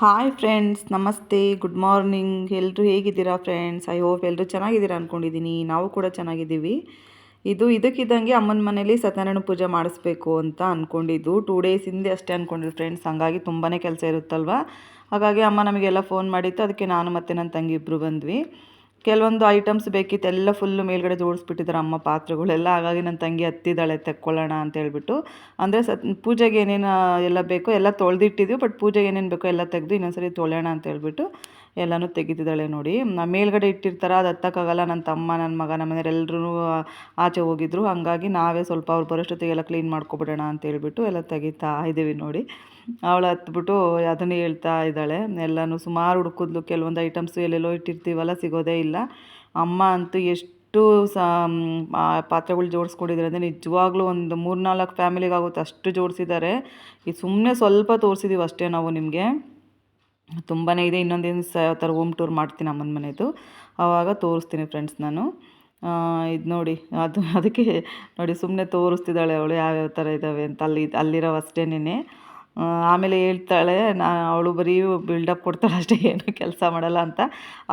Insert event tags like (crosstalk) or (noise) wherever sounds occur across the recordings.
Hi friends ನಮಸ್ತೆ good morning ಎಲ್ಲರೂ ಹೇಗಿದ್ದೀರಾ ಫ್ರೆಂಡ್ಸ್ ಐ ಹೋಪ್ ಎಲ್ಲರೂ ಚೆನ್ನಾಗಿದ್ದೀರಾ ಅಂದ್ಕೊಂಡಿದ್ದೀನಿ ನಾವು ಕೂಡ ಚೆನ್ನಾಗಿದ್ದೀವಿ. ಇದು ಇದಕ್ಕಿದ್ದಂಗೆ ಅಮ್ಮನ ಮನೇಲಿ ಸತ್ಯನಾರಾಯಣ ಪೂಜೆ ಮಾಡಿಸ್ಬೇಕು ಅಂತ ಅಂದ್ಕೊಂಡಿದ್ದು ಟೂ ಡೇಸ್ ಹಿಂದೆ ಅಷ್ಟೇ ಅಂದ್ಕೊಂಡಿದ್ದು ಫ್ರೆಂಡ್ಸ್ ಹಾಗಾಗಿ ತುಂಬಾ ಕೆಲಸ ಇರುತ್ತಲ್ವ? ಹಾಗಾಗಿ ಅಮ್ಮ ನಮಗೆಲ್ಲ ಫೋನ್ ಮಾಡಿತ್ತು. ಅದಕ್ಕೆ ನಾನು ಮತ್ತು ನನ್ನ ತಂಗಿ ಇಬ್ಬರು ಬಂದ್ವಿ. ಕೆಲವೊಂದು ಐಟಮ್ಸ್ ಬೇಕಿತ್ತು, ಎಲ್ಲ ಫುಲ್ಲು ಮೇಲ್ಗಡೆ ಜೋಡಿಸ್ಬಿಟ್ಟಿದ್ದಾರೆ ಅಮ್ಮ ಪಾತ್ರೆಗಳೆಲ್ಲ. ಹಾಗಾಗಿ ನನ್ನ ತಂಗಿ ಹತ್ತಿದ್ದಾಳೆ, ತೆಕ್ಕೊಳ್ಳೋಣ ಅಂತ ಹೇಳ್ಬಿಟ್ಟು. ಅಂದರೆ ಸತ್, ಪೂಜೆಗೆ ಏನೇನು ಎಲ್ಲ ಬೇಕೋ ಎಲ್ಲ ತೊಳೆದಿಟ್ಟಿದ್ವಿ ಬಟ್ ಪೂಜೆಗೆ ಏನೇನು ಬೇಕೋ ಎಲ್ಲ ತೆಗೆದು ಇನ್ನೊಂದ್ಸರಿ ತೊಳೆಯೋಣ ಅಂತ ಹೇಳ್ಬಿಟ್ಟು ಎಲ್ಲನೂ ತೆಗಿತಿದ್ದಾಳೆ ನೋಡಿ. ಮೇಲ್ಗಡೆ ಇಟ್ಟಿರ್ತಾರೆ, ಅದು ಹತ್ತಕ್ಕಾಗಲ್ಲ ನನ್ನ ತಮ್ಮ ನನ್ನ ಮಗ ನಮ್ಮ ಮನೆಯವರೆಲ್ಲರೂ ಆಚೆ ಹೋಗಿದ್ರು. ಹಾಗಾಗಿ ನಾವೇ ಸ್ವಲ್ಪ ಅವ್ರು ಬರೋಷ್ಟೊತ್ತಿಗೆ ಎಲ್ಲ ಕ್ಲೀನ್ ಮಾಡ್ಕೊಬಿಡೋಣ ಅಂತ ಹೇಳ್ಬಿಟ್ಟು ಎಲ್ಲ ತೆಗಿತಾ ಇದ್ದೀವಿ ನೋಡಿ. ಅವಳು ಹತ್ಬಿಟ್ಟು ಅದನ್ನೇ ಹೇಳ್ತಾ ಇದ್ದಾಳೆ. ಎಲ್ಲನೂ ಸುಮಾರು ಹುಡುಕಿದ್ಲು. ಕೆಲವೊಂದು ಐಟಮ್ಸು ಎಲ್ಲೆಲ್ಲೋ ಇಟ್ಟಿರ್ತೀವಲ್ಲ, ಸಿಗೋದೇ ಇಲ್ಲ. ಅಮ್ಮ ಅಂತೂ ಎಷ್ಟು ಸಾ ಪಾತ್ರೆಗಳು ಜೋಡಿಸ್ಕೊಂಡಿದ್ದಾರೆ ಅಂದರೆ ನಿಜವಾಗ್ಲೂ ಒಂದು ಮೂರು ನಾಲ್ಕು ಫ್ಯಾಮಿಲಿಗೆ ಆಗುತ್ತೆ ಅಷ್ಟು ಜೋಡಿಸಿದ್ದಾರೆ. ಇದು ಸುಮ್ಮನೆ ಸ್ವಲ್ಪ ತೋರಿಸಿದ್ದೀವಿ ಅಷ್ಟೇ ನಾವು ನಿಮಗೆ. ತುಂಬಾ ಇದೆ. ಇನ್ನೊಂದು ದಿನ ಥರ ಹೋಮ್ ಟೂರ್ ಮಾಡ್ತೀನಿ ಅಮ್ಮನ ಮನೆಯದು ಆವಾಗ ತೋರಿಸ್ತೀನಿ ಫ್ರೆಂಡ್ಸ್ ನಾನು. ಇದು ನೋಡಿ, ಅದು, ಅದಕ್ಕೆ ನೋಡಿ ಸುಮ್ಮನೆ ತೋರಿಸ್ತಿದ್ದಾಳೆ ಅವಳು ಯಾವ್ಯಾವ ಥರ ಇದ್ದಾವೆ ಅಂತ. ಅಲ್ಲಿ ಅಲ್ಲಿರೋ ಅಷ್ಟೇನೆ ಆಮೇಲೆ ಹೇಳ್ತಾಳೆ, ನಾ, ಅವಳು ಬರೀ ಬಿಲ್ಡಪ್ ಕೊಡ್ತಾಳೆ ಅಷ್ಟೇ, ಏನು ಕೆಲಸ ಮಾಡಲ್ಲ ಅಂತ.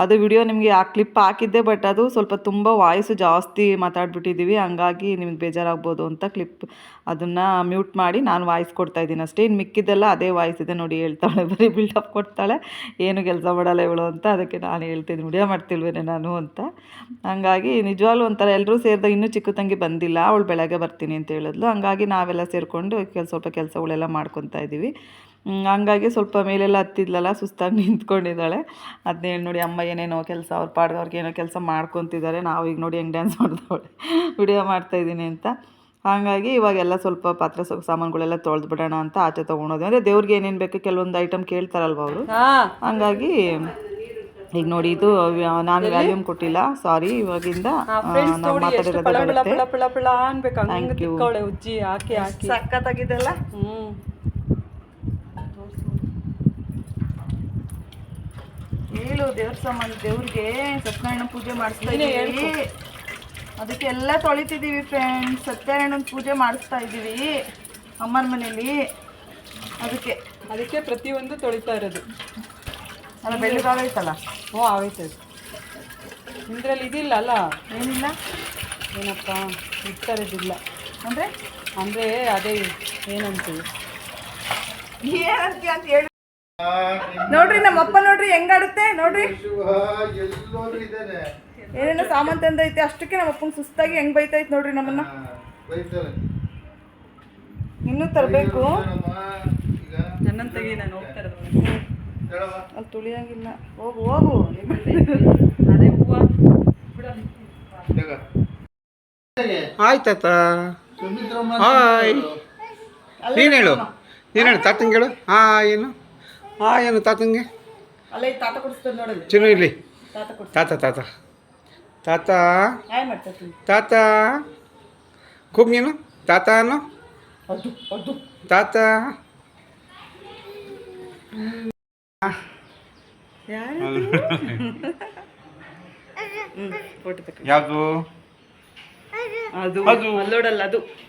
ಅದು ವಿಡಿಯೋ ನಿಮಗೆ ಆ ಕ್ಲಿಪ್ ಹಾಕಿದ್ದೆ ಬಟ್ ಅದು ಸ್ವಲ್ಪ ತುಂಬ ವಾಯ್ಸು ಜಾಸ್ತಿ ಮಾತಾಡ್ಬಿಟ್ಟಿದ್ದೀವಿ ಹಂಗಾಗಿ ನಿಮಗೆ ಬೇಜಾರಾಗ್ಬೋದು ಅಂತ ಕ್ಲಿಪ್ ಅದನ್ನು ಮ್ಯೂಟ್ ಮಾಡಿ ನಾನು ವಾಯ್ಸ್ ಕೊಡ್ತಾ ಇದ್ದೀನಿ ಅಷ್ಟೇ. ಇನ್ನು ಮಿಕ್ಕಿದ್ದೆಲ್ಲ ಅದೇ ವಾಯ್ಸ್ ಇದೆ ನೋಡಿ, ಹೇಳ್ತಾಳೆ, (laughs) ಬರೀ ಬಿಲ್ಡಪ್ ಕೊಡ್ತಾಳೆ. ಏನು ಕೆಲಸ ಮಾಡಲ್ಲ ಇವಳು ಅಂತ, ಅದಕ್ಕೆ ನಾನು ಹೇಳ್ತೀನಿ ವಿಡಿಯೋ ಮಾಡ್ತಿಲ್ವೇನೆ ನಾನು ಅಂತ. ಹಂಗಾಗಿ ನಿಜವಾಗ್ಲೂ ಒಂಥರ ಎಲ್ಲರೂ ಸೇರಿದಾಗ ಇನ್ನೂ ಚಿಕ್ಕ ತಂಗಿ ಬಂದಿಲ್ಲ, ಅವಳು ಬೆಳಗ್ಗೆ ಬರ್ತೀನಿ ಅಂತ ಹೇಳಿದ್ಲು. ಹಂಗಾಗಿ ನಾವೆಲ್ಲ ಸೇರಿಕೊಂಡು ಸ್ವಲ್ಪ ಕೆಲಸಗಳೆಲ್ಲ ಮಾಡ್ಕೊತಾ ಇದ್ದೀವಿ. ಹಂಗಾಗಿ ಸ್ವಲ್ಪ ಮೇಲೆಲ್ಲ ಹತ್ತಿದ್ಲಲ್ಲ ಸುಸ್ತಾಗಿ ನಿಂತ್ಕೊಂಡಿದ್ದಾಳೆ. ಅದನ್ನ ಹೇಳಿ ನೋಡಿ ಅಮ್ಮ ಏನೇನೋ ಕೆಲಸ ಅವ್ರ ಪಾಡ್ಗೆ ಅವ್ರಿಗೆ ಏನೋ ಕೆಲಸ ಮಾಡ್ಕೊತಿದ್ದಾರೆ. ನಾವು ಈಗ ನೋಡಿ ಹೆಂಗೆ ಡ್ಯಾನ್ಸ್ ಮಾಡ್ದವಳೆ. ವಿಡಿಯೋ ಮಾಡ್ತಾಯಿದ್ದೀನಿ ಅಂತ. ಹಾಗಾಗಿ ಇವಾಗೆಲ್ಲ ಸ್ವಲ್ಪ ಪಾತ್ರೆ ಸ್ವಲ್ಪ ಸಾಮಾನುಗಳೆಲ್ಲ ತೊಳೆದು ಬಿಡೋಣ ಅಂತ ಆಚೆ ತೊಗೊಂಡೋದ್ವಿ. ಅಂದರೆ ದೇವ್ರಿಗೆ ಏನೇನು ಬೇಕು ಕೆಲವೊಂದು ಐಟಮ್ ಕೇಳ್ತಾರಲ್ವ ಅವರು. ಹಂಗಾಗಿ ಈಗ ನೋಡಿ ಇದು ನಾನು ವ್ಯಾಲ್ಯೂಮ್ ಕೊಟ್ಟಿಲ್ಲ. ಸಾರಿ ಇವಾಗಿಂದ ನಾವು ಮಾತಾಡಿರೋದು ಪಳ ಪಳ ಹೇಳು ದೇವ್ರ ಸಮಾನ ದೇವ್ರಿಗೆ ಸತ್ಯನಾರಾಯಣ ಪೂಜೆ ಮಾಡಿಸ್ತಾ ಇದ್ದೀವಿ. ಅದಕ್ಕೆ ಎಲ್ಲ ತೊಳಿತಿದ್ದೀವಿ ಫ್ರೆಂಡ್ಸ್ ಸತ್ಯನಾರಾಯಣನ ಪೂಜೆ ಮಾಡಿಸ್ತಾ ಇದ್ದೀವಿ ಅಮ್ಮನ ಮನೇಲಿ. ಅದಕ್ಕೆ. ಅದಕ್ಕೆ ಪ್ರತಿಯೊಂದು ತೊಳಿತಾ ಇರೋದು. ಅಲ್ಲ ಬೆಳಿಗಾಗೈತಲ್ಲ ಹ್ಞೂ ಓ ಅದು ಇದರಲ್ಲಿ ಇದಿಲ್ಲ ಅಲ್ಲ? ಏನಿಲ್ಲ. ಏನಪ್ಪ ಇದಿಲ್ಲ. ಅಂದರೆ? ಅಂದರೆ ಅದೇ ಏನಂತೀವಿ? ಏನಂತ ಅಂತ ಹೇಳಿ. ನೋಡ್ರಿ ನಮ್ಮಪ್ಪ ನೋಡ್ರಿ ಹೆಂಗಾಡುತ್ತೆ ನೋಡ್ರಿ. ಏನೇನು ಸಾಮಾನ್ ತಂದೈತೆ ಅಷ್ಟಕ್ಕೆ ನಮ್ಮ ಅಪ್ಪನ ಸುಸ್ತಾಗಿ ಹೆಂಗ್ ಬೈತೈತೆ ನೋಡ್ರಿ ನಮ್ಮನ್ನ. ಇನ್ನು ಇನ್ನೂ ತರಬೇಕು ಅಲ್ಲಿ ತುಳಿಯಂಗಿಲ್ಲ. ಹೋಗು ಹೋಗು. ಸುಮಿತ್ರಮ್ಮ ಹಾಯ್. ನೀನು ಹೇಳು. ನೀನು ಹೇಳು. ತಾತಂಗೆ ಹೇಳು. ಹಾಂ ಏನು? ಹಾಂ ಏನು ತಾತಂಗೆ? ಚಿನ್ನು ಇಲ್ಲಿ. ತಾತ ತಾತ ತಾತ. ತಾತ. ಕೂಗ್ ನೀನು? ತಾತ. ಅನ್ನು ತಾತ ಯಾವುದು? ಅದು ಅದು. ಅಲ್ಲೋಡಲ್ಲ ಅದು.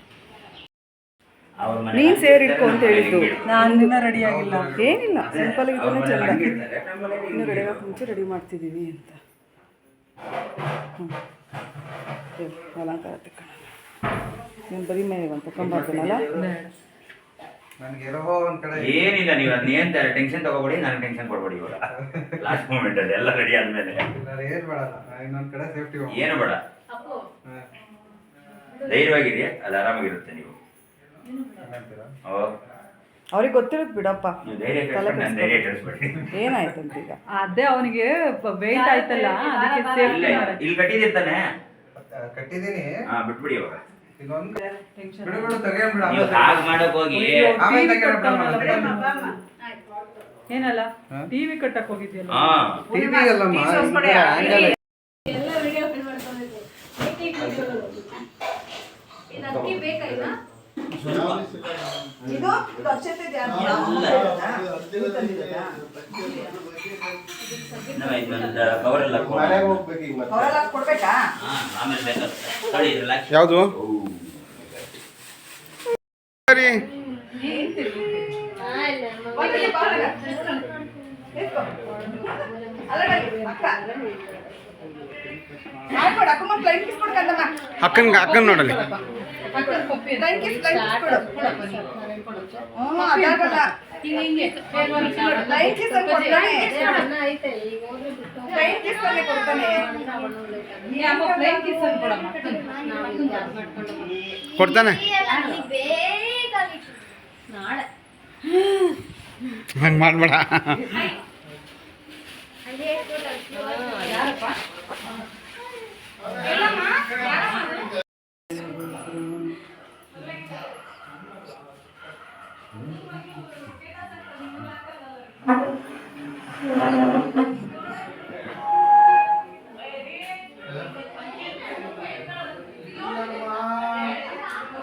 ನೀನ್ ಸೇರಿ ಇಟ್ಕೊ ಅಂತ ಹೇಳಿದ್ದು. ನಾನು ಇನ್ನೂ ರೆಡಿ ಆಗಿಲ್ಲ. ಏನಿಲ್ಲ ಸಿಂಪಲ್ ಆಗಿದ್ರೆ ಚಂದ ಇನ್ನು ರೆಡಿ ಆಗಕ್ಕೆ ಮುಂಚೆ ರೆಡಿ ಮಾಡ್ತಿದ್ದೀವಿ ಅಂತ. ಹ್ಞೂ ಅಲಂಕಾರ ತಕೊಳ್ಳೋಣ ನೀನು ಬರೀ ಮೇಲೆ ಒಂದ್ ಕಡೆ ಏನಿಲ್ಲ ನೀವು ಅದನ್ನ ಏನ್ ಟೆನ್ಷನ್ ತಗೋಬೇಡಿ ನನಗೆ ಟೆನ್ಷನ್ ಕೊಡ್ಬೇಡಿ ಇವಾಗ. ಲಾಸ್ಟ್ ಮೂಮೆಂಟ್ ಅಲ್ಲಿ ಎಲ್ಲ ರೆಡಿ ಆದ್ಮೇಲೆ. ನಾನು ಏನ್ ಬೇಡಲ್ಲ ಇನ್ನೊಂದ್ ಕಡೆ ಸೇಫ್ಟಿ ಏನು ಬೇಡ? ಧೈರ್ಯವಾಗಿರಿ ಅದು ಆರಾಮಾಗಿರುತ್ತೆ ನೀವು. ಅವ್ರಿಗೆ ಗೊತ್ತಿರುತ್ತೆ ಬಿಡಪ್ಪ ಏನಾಯ್ತಂತ ಈಗ ಅದೇ ಅವನಿಗೆ ವೇಟ್ ಆಯ್ತಲ್ಲ ಅದಕ್ಕೆ ಇಲ್ಲ ಸೇಫ್ಟಿ ಇಲ್ಲಿ ಕಟ್ಟಿದಿರ್ತಾನೆ ಕಟ್ಟಿದೀನಿ ಹಾ ಬಿಟ್ಬಿಡಿ ತೆಗಿಯೋಣ ಏನಲ್ಲ ಟಿವಿ ಕಟ್ಟಕ್ ಹೋಗಿದ್ಯಲ್ಲ ಹಾ ಟಿವಿ ಇದು ಇದು ಯಾವುದು ಸರಿ ಅಕ್ಕ ಅಕ್ಕನ ಕಿಸ್ ಕೊಡ್ಕಂದಮ್ಮ ಅಕ್ಕನ್ಗ ಅಕ್ಕನ್ ನೋಡಲಿ. ಕೊಡ್ತಾನೆ. ಕಿಸ್ ಫ್ಲೈಟ್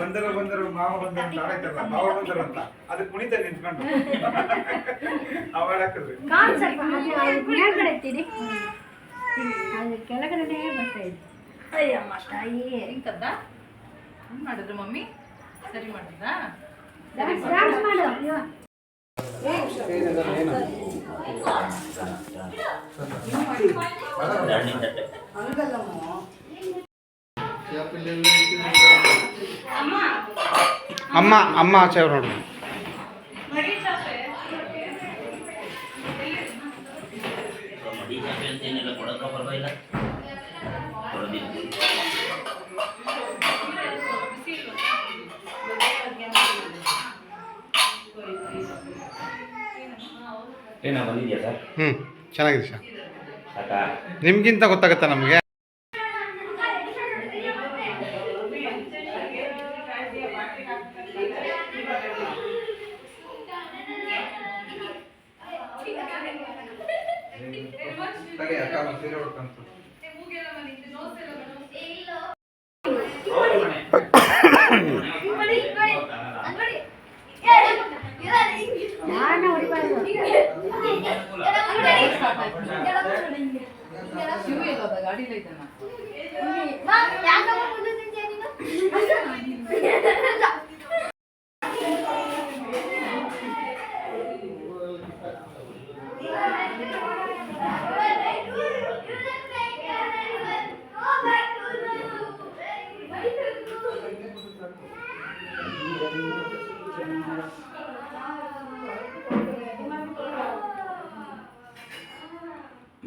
ಬಂದರು ಬಂದರು ಮಾವ ಬಂದರು ಅಂತ ಆಡಾಯ್ತಲ್ಲ ಮಾವ ಬಂದರು ಅಂತ. ಅದಕ್ಕೆ ಕುಣಿತ ನಿಂತ್ಕೊಂಡು. ಕಾಲ್ ಸ್ವಲ್ಪ ಅದು ಮೇಲ್ಗಡೆ ಎತ್ತಿಡಿ ಅದು ಕೆಳಗಡೆ ಬರ್ತಾ ಇದೆ ಅಯ್ಯಮ್ಮ ತಾಯಿ ಮಾಡಿದ್ರು ಮಮ್ಮಿ? ಸರಿ ಮಾಡಿದ್ರಾ? ಡ್ಯಾನ್ಸ್ ಡ್ಯಾನ್ಸ್ ಮಾಡು ಅಯ್ಯೋ. ಅಮ್ಮ ಅಮ್ಮ ಆಚೆ ನೋಡ್ರಿ ನೋಡು. ಹ್ಞೂ ಚೆನ್ನಾಗಿದೆ ಸರ್. ನಿಮ್ಗಿಂತ ಗೊತ್ತಾಗುತ್ತಾ ನಮಗೆ ಸರಿ ಅಕ್ಕ ಒಂದು ಸೀರೆ ಉಟ್ಕೊಂತು ಯಾರನ್ನ ಹೊಡಿಬಾರ್ದು ಶಿವ ಇಲ್ಲದ ಗಾಡಿಲ ಇದ್ದಾನ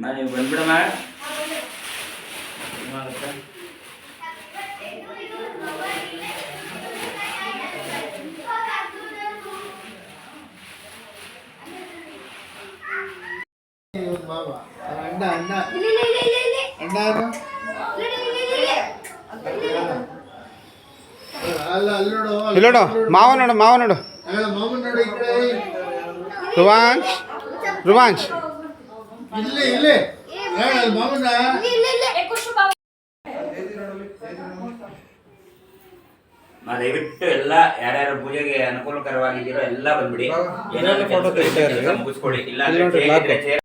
ಅಮ್ಮ ನೀವು ಬಂದ್ಬಿಡಮ್ಮ. ಏನಾಗುತ್ತೆ ಅಣ್ಣ ಅಣ್ಣ ಅಣ್ಣ? ಅಲ್ಲ ಅಲ್ಲಿ ನೋಡು ಇಲ್ಲಿ ನೋಡು. ಮಾವ ನೋಡು ಮಾವ ನೋಡು ರುವಾಂಶ್ ರುವಾಂಶ್. ಇಲ್ಲಿ ಇಲ್ಲಿ. ಮಾಮನ ದಯವಿಟ್ಟು ಎಲ್ಲ ಯಾರ್ಯಾರು ಪೂಜೆಗೆ ಅನುಕೂಲಕರವಾಗಿದ್ದೀರೋ ಎಲ್ಲ ಬಂದ್ಬಿಡಿ. ಮುಗಿಸ್ಕೊಳ್ಳಿ. ಇಲ್ಲ